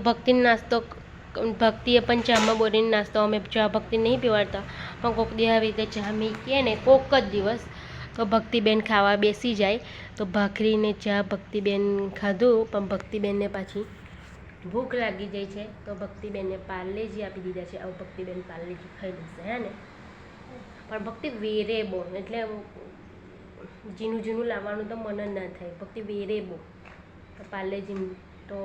ભક્તિનો નાસ્તો ભક્તિએ પણ ચામાં બોરીને નાસ્તો અમે ચા ભક્તિ નહીં પીવાડતા. પણ કોક દી આવી રીતે ચા મીકીએ ને કોક જ દિવસ તો ભક્તિબેન ખાવા બેસી જાય. તો ભાખરીને ચા ભક્તિબેન ખાધું, પણ ભક્તિબેનને પાછી ભૂખ લાગી જાય છે. તો ભક્તિબેનને પાર્લેજી આપી દીધા છે. આવું ભક્તિબેન પાર્લેજી ખાઈ લેશે, હે ને? પણ ભક્તિ વેરે બહુ એટલે જીનું જીનું લાવવાનું તો મન જ ના થાય. ભક્તિ વેરે તો પાર્લેજી તો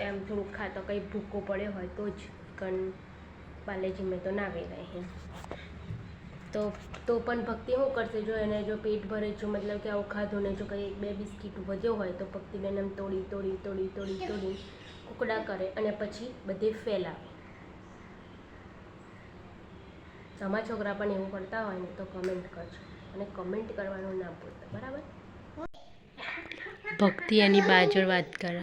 એમ થોડુંક ખાતો કંઈ ભૂકો પડ્યો હોય તો જ કણ પાલેજી મેં તો ના વેરાય એમ તો તો પણ ભક્તિ શું કરશે? જો એને જો પેટ ભરે જો મતલબ કે આવું ખાધું ને જો કંઈ બે બિસ્કીટ વધ્યો હોય તો ભક્તિબેન એમ તોડી તોડી તોડી તોડી તોડી કુકડા કરે અને પછી બધે ફેલાવે. તમારા છોકરા પણ એવું કરતા હોય ને તો કમેન્ટ કરજો. અને કમેન્ટ કરવાનું ના ભૂલતા, બરાબર? ભક્તિ એની બાજુ વાત કરે.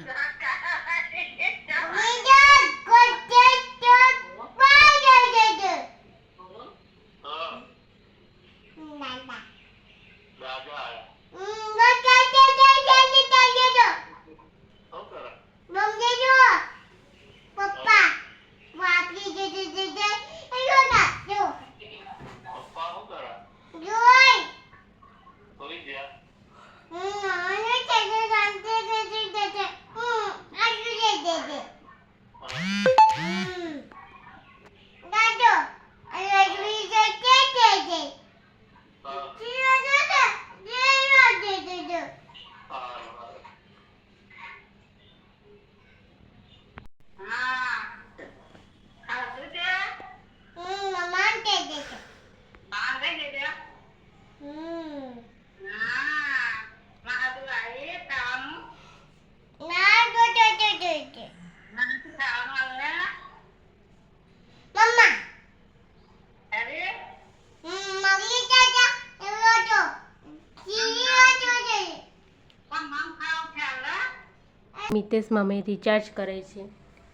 મિતેશ મમ્મી રિચાર્જ કરે છે.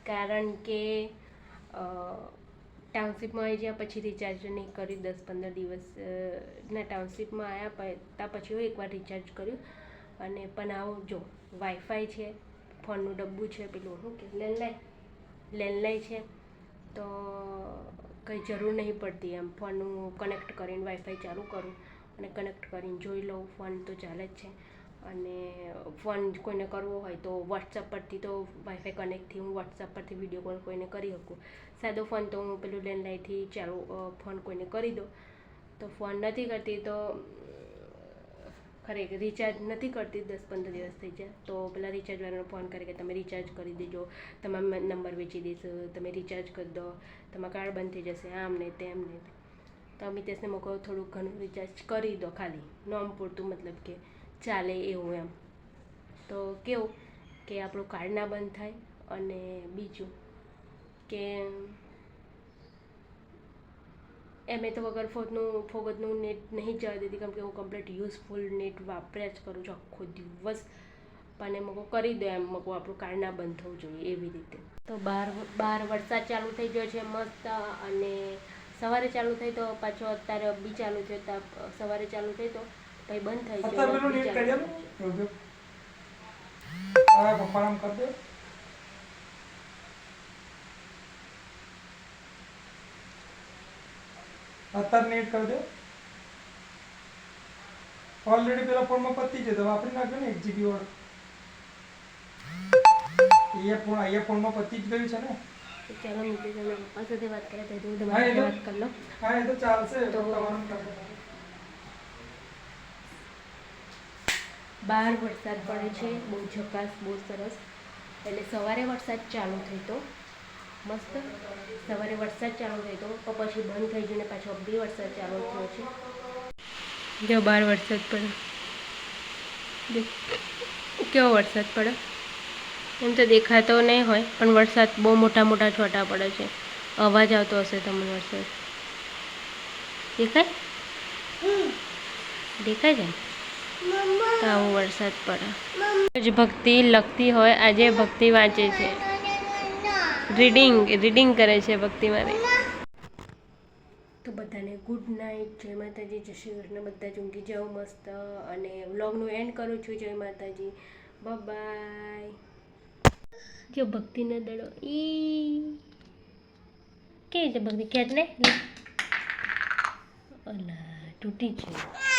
કારણ કે ટાઉનશીપમાં આવી ગયા પછી રિચાર્જ નહીં કર્યું. દસ પંદર દિવસ ના ટાઉનશીપમાં આવ્યા પ- તા પછી હું એકવાર રિચાર્જ કર્યું. અને પણ આવો, જો વાઈફાઈ છે ફોનનું ડબ્બું છે, પેલું શું કે લેન્ડલાઇન લેન્ડલાઇન છે. તો કંઈ જરૂર નહીં પડતી એમ. ફોનનું કનેક્ટ કરીને વાઈફાઈ ચાલુ કરું અને કનેક્ટ કરીને જોઈ લઉં. ફોન તો ચાલે જ છે. અને ફોન કોઈને કરવો હોય તો વોટ્સઅપ પરથી તો વાઈફાઈ કનેક્ટથી હું વોટ્સઅપ પરથી વીડિયો કોલ કોઈને કરી શકું. સાદો ફોન તો હું પેલું લેન્ડલાઇનથી ચાલુ ફોન કોઈને કરી દઉં. તો ફોન નથી કરતી તો, ખરેખર રિચાર્જ નથી કરતી દસ પંદર દિવસ થઈ જાય. તો પેલા રિચાર્જવાળાનો ફોન કરે કે તમે રિચાર્જ કરી દેજો. તમારા નંબર વેચી દેશો, તમે રિચાર્જ કરી દો. તમારા કાર્ડ બંધ થઈ જશે, આમ ને તેમ ને તો અમિતેશને મોકલો, થોડુંક ઘણું રિચાર્જ કરી દો ખાલી. નોમ પૂરતું મતલબ કે ચાલે એવું એમ. તો કેવું કે આપણું કાર્ડ ના બંધ થાય અને બીજું કે એમે તો વગર ફોગનું ફોગતનું નેટ નહીં જવા દેતી, કેમ કે હું કમ્પ્લીટ યુઝફુલ નેટ વાપર્યા જ કરું છું, આખો દિવસ. પણ એમ કરી દો એમ મકો આપણું કાર્ડ ના બંધ થવું જોઈએ એવી રીતે. તો બહાર બહાર વરસાદ ચાલુ થઈ ગયો છે મસ્ત, અને સવારે ચાલુ થઈ તો પાછો અત્યારે બી ચાલુ થયો સવારે ચાલુ થઈ તો પછી બંધ થઈ ગયો પેલું બી કરી થઈ હવે પપ્પા નામ કરી દે. અત્યારે નેટ કરી દે. ઓલરેડી પેલા ફોનમાં પતી છે તો વાપરી નાખ્યો ને એક જીબી વાળો. એ ફોન એ ફોનમાં પતી જ ગયું છે ને. ચાલો નીચે તમે પપ્પા સાથે વાત કરે તો- વાત કરી લો. હા એ તો ચાલશે. તો- તમારું કરી દે. બહાર વરસાદ પડે છે બહુ ઝકાસ બહુ સરસ. એટલે સવારે વરસાદ ચાલુ થઈ તો મસ્ત. સવારે વરસાદ ચાલુ થઈ તો પછી બંધ થઈ ગયો ને પાછો બી વરસાદ ચાલુ થયો છે. જો બહાર વરસાદ પડે. કેવો વરસાદ પડે? એમ તો દેખાતો નહીં હોય પણ વરસાદ બહુ મોટા મોટા છોટા પડે છે. અવાજ આવતો હશે તમને વરસાદ. દેખાય? દેખાય છે? તો આવો વરસાદ પડે. જ ભક્તિ લખતી હોય, આજે ભક્તિ વાંચે છે. રીડિંગ રીડિંગ કરે છે ભક્તિ મારી. તો બધાને ગુડ નાઇટ જય માતાજી, જય શ્રી કૃષ્ણ, બધા જ ઊંઘી જાઓ મસ્ત. અને વ્લોગનું એન્ડ કરું છું, જય માતાજી. બાય જો ભક્તિનો દડો, ઈ કેવી રીતે ભક્તિ? ખેંચ ને. અલા, તૂટી છે